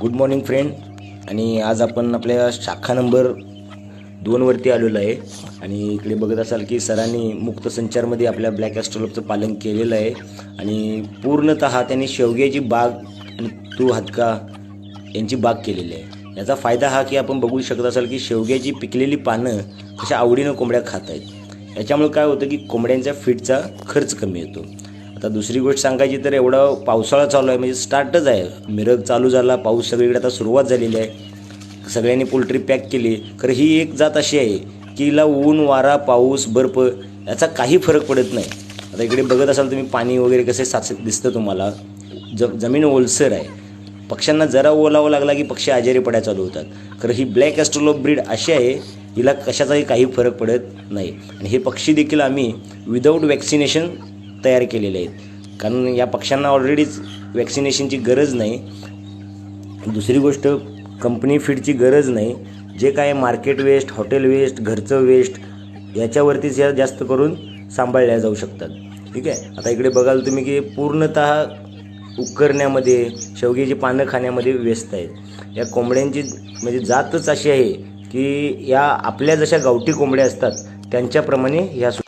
Good morning friend आणि आज आपण आपल्या शाखा नंबर दोनवरती आलेलो आहे. आणि इकडे बघत असाल की सरांनी मुक्त संचारमध्ये आपल्या ब्लॅक ॲस्ट्रोलॉपचं पालन केलेलं आहे. आणि पूर्णत त्यांनी शेवग्याची बाग आणि तू हातका यांची बाग केलेली आहे. याचा फायदा हा की आपण बघू शकत असाल की शेवग्याची पिकलेली पानं कशा आवडीनं कोंबड्या खात आहेत. याच्यामुळे काय होतं की कोंबड्यांच्या फीडचा खर्च कमी येतो. आता दुसरी गोष्ट सांगायची तर एवढा पावसाळा चालू आहे म्हणजे स्टार्टच आहे. मिरग चालू झाला पाऊस सगळीकडे आता सुरुवात झालेली आहे. सगळ्यांनी पोल्ट्री पॅक केली. खरं ही एक जात अशी आहे की हिला ऊन वारा पाऊस बर्फ याचा काही फरक पडत नाही. आता इकडे बघत असाल तुम्ही पाणी वगैरे कसे साच दिसतं तुम्हाला. ज जमीन ओलसर आहे. पक्ष्यांना जरा ओलावं लागला की पक्षी आजारी पडायला चालू होतात. खरं ही ब्लॅक ॲस्ट्रोलो ब्रीड अशी आहे हिला कशाचाही काही फरक पडत नाही. आणि हे पक्षी देखील आम्ही विदाऊट वॅक्सिनेशन तयार केलेले आहेत. कारण या पक्ष्यांना ऑलरेडीच वॅक्सिनेशनची गरज नाही. दुसरी गोष्ट कंपनी फीडची गरज नाही. जे काय मार्केट वेस्ट हॉटेल वेस्ट घरचं वेस्ट याच्यावरतीच या जास्त करून सांभाळल्या जाऊ शकतात. ठीक आहे? आता इकडे बघाल तुम्ही की पूर्णतः उकरण्यामध्ये शेवग्याची पानं खाण्यामध्ये व्यस्त आहेत. या कोंबड्यांची म्हणजे जातच अशी आहे की या आपल्या जशा गावठी कोंबड्या असतात त्यांच्याप्रमाणे ह्या सु-